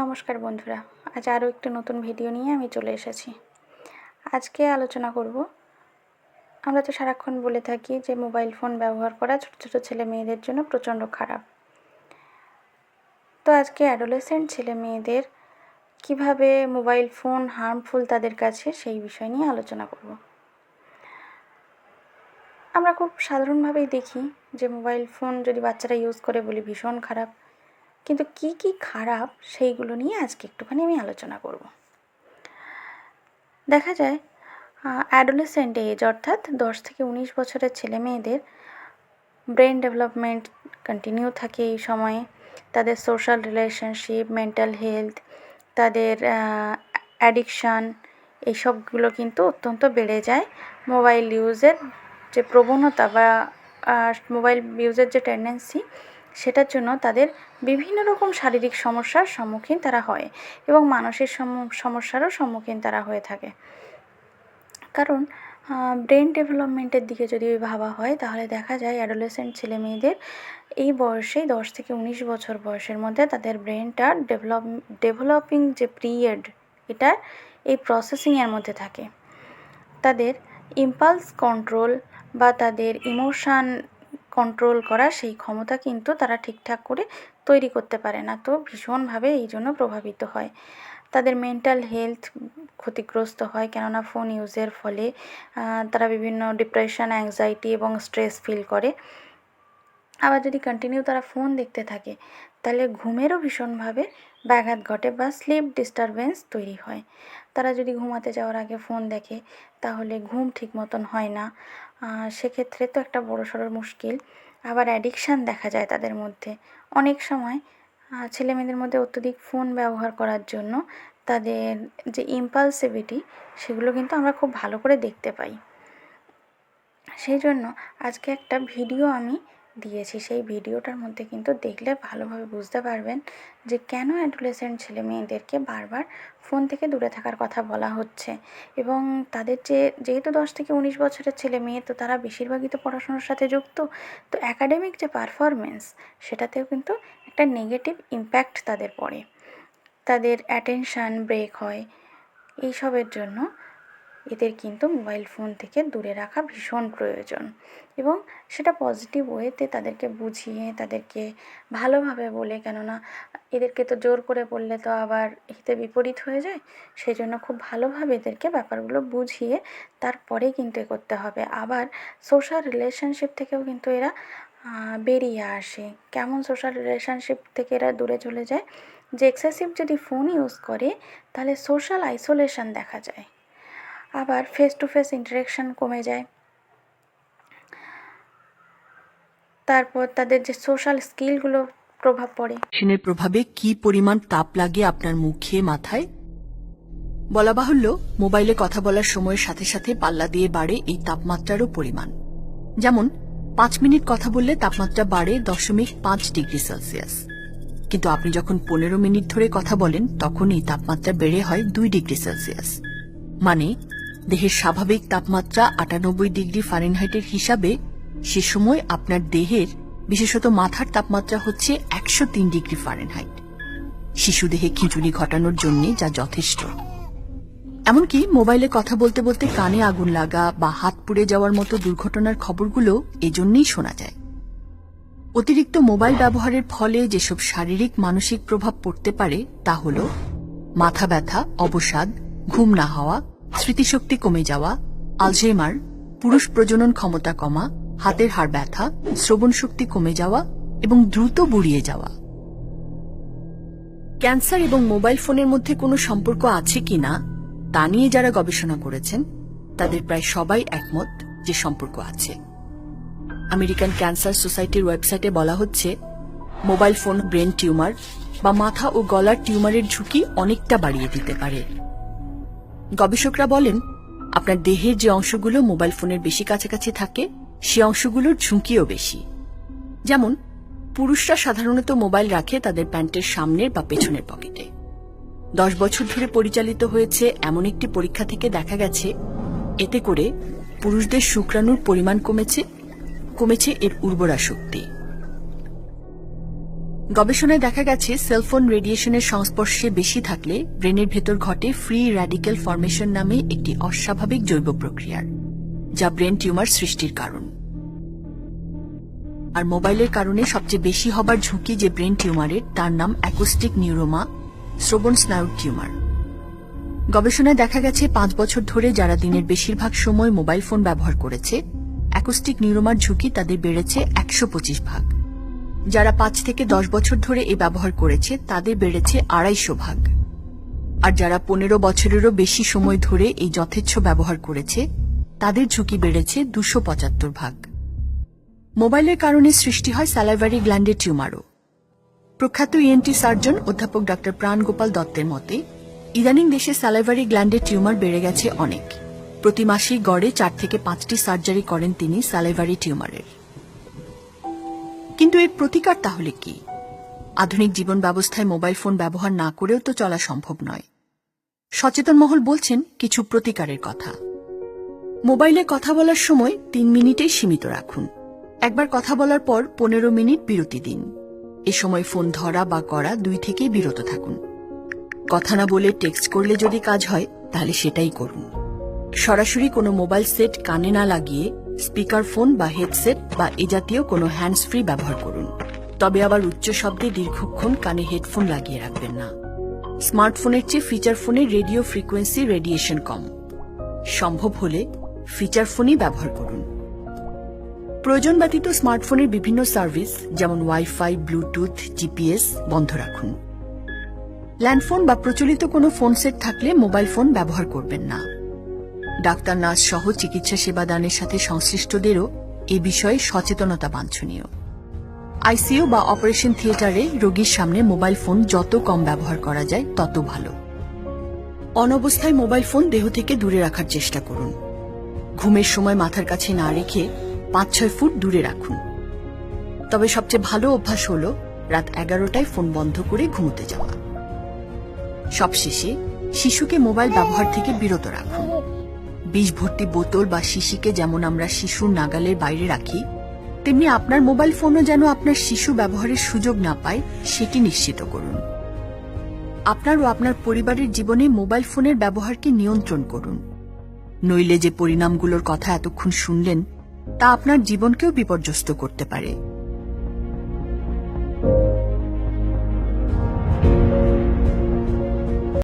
নমস্কার বন্ধুরা, আজ আরও একটি নতুন ভিডিও নিয়ে আমি চলে এসেছি। আজকে আলোচনা করব, আমরা তো সারাক্ষণ বলে থাকি যে মোবাইল ফোন ব্যবহার করা ছোটো ছোটো ছেলে মেয়েদের জন্য প্রচণ্ড খারাপ। তো আজকে অ্যাডোলেসেন্ট ছেলে মেয়েদের কীভাবে মোবাইল ফোন হার্মফুল তাদের কাছে সেই বিষয় নিয়ে আলোচনা করব। আমরা খুব সাধারণভাবেই দেখি যে মোবাইল ফোন যদি বাচ্চারা ইউজ করে বলি ভীষণ খারাপ কিন্তু কি কি খারাপ সেইগুলো নিয়ে আজকে একটুখানি আমি আলোচনা করব। দেখা যায় অ্যাডোলেসেন্ট এজ অর্থাৎ দশ থেকে উনিশ বছরের ছেলে মেয়েদের ব্রেন ডেভেলপমেন্ট কন্টিনিউ থাকে এই সময়ে। তাদের সোশ্যাল রিলেশনশিপ, মেন্টাল হেলথ, তাদের অ্যাডিকশান এইসবগুলো কিন্তু অত্যন্ত বেড়ে যায়। মোবাইল ইউজের যে প্রবণতা বা মোবাইল ইউজের যে টেন্ডেন্সি সেটার জন্য তাদের বিভিন্ন রকম শারীরিক সমস্যার সম্মুখীন তারা হয় এবং মানসিক সমস্যারও সম্মুখীন তারা হয়ে থাকে। কারণ ব্রেন ডেভেলপমেন্টের দিকে যদি ভাবা হয়, তাহলে দেখা যায় অ্যাডোলেসেন্ট ছেলে মেয়েদের এই বয়সেই দশ থেকে উনিশ বছর বয়সের মধ্যে তাদের ব্রেনটা ডেভেলপ ডেভেলপিং যে পিরিয়ড এটা এই প্রসেসিংয়ের মধ্যে থাকে। তাদের ইম্পালস কন্ট্রোল বা তাদের ইমোশান কন্ট্রোল করা সেই ক্ষমতা কিন্তু তারা ঠিকঠাক করে তৈরি করতে পারে না। তো ভীষণভাবে এই জন্য প্রভাবিত হয়। তাদের মেন্টাল হেলথ ক্ষতিগ্রস্ত হয় কেননা ফোন ইউজের ফলে তারা বিভিন্ন ডিপ্রেশন অ্যাংজাইটি এবং স্ট্রেস ফিল করে। আবার যদি কন্টিনিউ তারা ফোন দেখতে থাকে, তাহলে ঘুমেরও ভীষণভাবে ব্যাঘাত ঘটে বা স্লিপ ডিস্টারবেন্স তৈরি হয়। তারা যদি ঘুমাতে যাওয়ার আগে ফোন দেখে, তাহলে ঘুম ঠিক মতন হয় না। সেক্ষেত্রে তো একটা বড় সড়ো মুশকিল। আবার অ্যাডিকশান দেখা যায় তাদের মধ্যে। অনেক সময় ছেলে মেয়েদের মধ্যে অত্যধিক ফোন ব্যবহার করার জন্য তাদের যে ইম্পালসিভিটি সেগুলো কিন্তু আমরা খুব ভালো করে দেখতে পাই। সেই জন্য আজকে একটা ভিডিও আমি দিয়েছি, সেই ভিডিওটার মধ্যে কিন্তু দেখলে ভালোভাবে বুঝতে পারবেন যে কেন অ্যাডোলেসেন্ট ছেলে মেয়েদেরকে বারবার ফোন থেকে দূরে থাকার কথা বলা হচ্ছে। এবং তাদের যে, যেহেতু দশ থেকে উনিশ বছরের ছেলে মেয়ে, তো তারা বেশিরভাগই তো পড়াশোনার সাথে যুক্ত, তো অ্যাকাডেমিক যে পারফরমেন্স সেটাতেও কিন্তু একটা নেগেটিভ ইম্প্যাক্ট তাদের পড়ে। তাদের অ্যাটেনশান ব্রেক হয়, এইসবের জন্য এদের কিন্তু মোবাইল ফোন থেকে দূরে রাখা ভীষণ প্রয়োজন। এবং সেটা পজিটিভ ওয়েতে তাদেরকে বুঝিয়ে, তাদেরকে ভালোভাবে বলে, কেননা এদেরকে তো জোর করে বললে তো আবার হিতে বিপরীত হয়ে যায়। সেই জন্য খুব ভালোভাবে এদেরকে ব্যাপারগুলো বুঝিয়ে তারপরেই কিন্তু এ করতে হবে। আবার সোশ্যাল রিলেশনশিপ থেকেও কিন্তু এরা বেরিয়ে আসে। কেমন সোশ্যাল রিলেশনশিপ থেকে এরা দূরে চলে যায়? যে এক্সেসিভ যদি ফোন ইউজ করে, তাহলে সোশ্যাল আইসোলেশন দেখা যায়। আবার ফেস টু ফেস ইন্টারেকশান কমে যায়। তারপর তাদের যে সোশ্যাল স্কিলগুলো প্রভাব পড়ে। মেশিনের প্রভাবে কি পরিমাণ তাপ লাগে আপনার মুখে, মাথায়? বলা বাহুল্য মোবাইলে কথা বলার সময়ের সাথে সাথে পাল্লা দিয়ে বাড়ে এই তাপমাত্রারও পরিমাণ। যেমন, পাঁচ মিনিট কথা বললে তাপমাত্রা বাড়ে দশমিক পাঁচ ডিগ্রি সেলসিয়াস। কিন্তু আপনি যখন পনেরো মিনিট ধরে কথা বলেন, তখন এই তাপমাত্রা বেড়ে হয় দুই ডিগ্রি সেলসিয়াস। মানে দেহের স্বাভাবিক তাপমাত্রা আটানব্বই ডিগ্রি ফারেনহাইটের হিসাবে সে সময় আপনার দেহের বিশেষত মাথার তাপমাত্রা হচ্ছে একশো তিন ডিগ্রি ফারেনহাইট। শিশু দেহে খিঁচুনি ঘটানোর জন্য যা যথেষ্ট। এমনকি মোবাইলে কথা বলতে বলতে কানে আগুন লাগা বা হাত পুড়ে যাওয়ার মতো দুর্ঘটনার খবরগুলো এজন্যই শোনা যায়। অতিরিক্ত মোবাইল ব্যবহারের ফলে যেসব শারীরিক, মানসিক প্রভাব পড়তে পারে তা হল মাথা ব্যথা, অবসাদ, ঘুম না হওয়া স্মৃতিশক্তি কমে যাওয়া আলজেমার পুরুষ প্রজনন ক্ষমতা কমা, হাতের হাড় ব্যথা, শ্রবণ শক্তি কমে যাওয়া এবং দ্রুত বুড়িয়ে যাওয়া। ক্যান্সার এবং মোবাইল ফোনের মধ্যে কোনো সম্পর্ক আছে কিনা তা নিয়ে যারা গবেষণা করেছেন, তাদের প্রায় সবাই একমত যে সম্পর্ক আছে। আমেরিকান ক্যান্সার সোসাইটির ওয়েবসাইটে বলা হচ্ছে, মোবাইল ফোন, ব্রেন টিউমার বা মাথা ও গলার টিউমারের ঝুঁকি অনেকটা বাড়িয়ে দিতে পারে। গবেষকরা বলেন, আপনার দেহের যে অংশগুলো মোবাইল ফোনের বেশি কাছাকাছি থাকে, সে অংশগুলোর ঝুঁকিও বেশি। যেমন, পুরুষরা সাধারণত মোবাইল রাখে তাদের প্যান্টের সামনের বা পেছনের পকেটে। দশ বছর ধরে পরিচালিত হয়েছে এমন একটি পরীক্ষা থেকে দেখা গেছে, এতে করে পুরুষদের শুক্রাণুর পরিমাণ কমেছে কমেছে এর উর্বরা শক্তি। গবেষণায় দেখা গেছে সেলফোন রেডিয়েশনের সংস্পর্শে বেশি থাকলে ব্রেনের ভেতর ঘটে ফ্রি র্যাডিক্যাল ফরমেশন নামে একটি অস্বাভাবিক জৈব প্রক্রিয়ার, যা ব্রেন টিউমার সৃষ্টির কারণ। আর মোবাইলের কারণে সবচেয়ে বেশি হবার ঝুঁকি যে ব্রেন টিউমারের, তার নাম অ্যাকোস্টিক নিউরোমা শ্রবণ স্নায়ু টিউমার। গবেষণায় দেখা গেছে, পাঁচ বছর ধরে যারা দিনের বেশিরভাগ সময় মোবাইল ফোন ব্যবহার করেছে অ্যাকোস্টিক নিউরোমার ঝুঁকি তাদের বেড়েছে একশো পঁচিশ ভাগ। যারা পাঁচ থেকে দশ বছর ধরে এই ব্যবহার করেছে, তাদের বেড়েছে আড়াইশো ভাগ। আর যারা পনেরো বছরেরও বেশি সময় ধরে এই যথেচ্ছ ব্যবহার করেছে, তাদের ঝুঁকি বেড়েছে দুশো পঁচাত্তর ভাগ। মোবাইলের কারণে সৃষ্টি হয় স্যালাইভারি গ্ল্যান্ডের টিউমারও। প্রখ্যাত ইএনটি সার্জন অধ্যাপক ডা প্রাণগোপাল দত্তের মতে, ইদানিং দেশে স্যালাইভারি গ্ল্যান্ডের টিউমার বেড়ে গেছে অনেক। প্রতি মাসেই গড়ে চার থেকে পাঁচটি সার্জারি করেন তিনি স্যালাইভারি টিউমারের। কিন্তু এর প্রতিকার তাহলে কি? আধুনিক জীবন ব্যবস্থায় মোবাইল ফোন ব্যবহার না করেও তো চলা সম্ভব নয়। সচেতন মহল বলছেন কিছু প্রতিকারের কথা। মোবাইলে কথা বলার সময় তিন মিনিটেই সীমিত রাখুন। একবার কথা বলার পর পনেরো মিনিট বিরতি দিন। এ সময় ফোন ধরা বা করা দুই থেকেই বিরত থাকুন। কথা না বলে টেক্সট করলে যদি কাজ হয়, তাহলে সেটাই করুন। সরাসরি কোনো মোবাইল সেট কানে না লাগিয়ে স্পিকার ফোন বা হেডসেট বা এ জাতীয় কোনো হ্যান্ডস ফ্রি ব্যবহার করুন। তবে আবার উচ্চ শব্দে দীর্ঘক্ষণ কানে হেডফোন লাগিয়ে রাখবেন না। স্মার্টফোনের চেয়ে ফিচার ফোনের রেডিও ফ্রিকোয়েন্সি রেডিয়েশন কম। সম্ভব হলে ফিচার ফোনই ব্যবহার করুন। প্রয়োজন ব্যতীত স্মার্টফোনের বিভিন্ন সার্ভিস যেমন ওয়াইফাই ব্লুটুথ জিপিএস বন্ধ রাখুন। ল্যান্ডফোন বা প্রচলিত কোনো ফোন সেট থাকলে মোবাইল ফোন ব্যবহার করবেন না। ডাক্তার নার্স সহ চিকিৎসা সেবা দানের সাথে সংশ্লিষ্টদেরও এ বিষয়ে সচেতনতা বাঞ্ছনীয়। আইসিইউ বা অপারেশন থিয়েটারে রোগীর সামনে মোবাইল ফোন যত কম ব্যবহার করা যায়, তত ভালো। অনবস্থায় মোবাইল ফোন দেহ থেকে দূরে রাখার চেষ্টা করুন। ঘুমের সময় মাথার কাছে না রেখে পাঁচ ছয় ফুট দূরে রাখুন। তবে সবচেয়ে ভালো অভ্যাস হল রাত এগারোটায় ফোন বন্ধ করে ঘুমোতে যাওয়া। সবশেষে শিশুকে মোবাইল ব্যবহার থেকে বিরত রাখুন। বিষ ভর্তি বোতল বা শিশিকে যেমন আমরা শিশুর নাগালের বাইরে রাখি, তেমনি আপনার মোবাইল ফোনও যেন আপনার শিশু ব্যবহারের সুযোগ না পায়, সেটি নিশ্চিত করুন। আপনার ও আপনার পরিবারের জীবনে মোবাইল ফোনের ব্যবহারকে নিয়ন্ত্রণ করুন। নইলে যে পরিণামগুলোর কথা এতক্ষণ শুনলেন, তা আপনার জীবনকেও বিপর্যস্ত করতে পারে।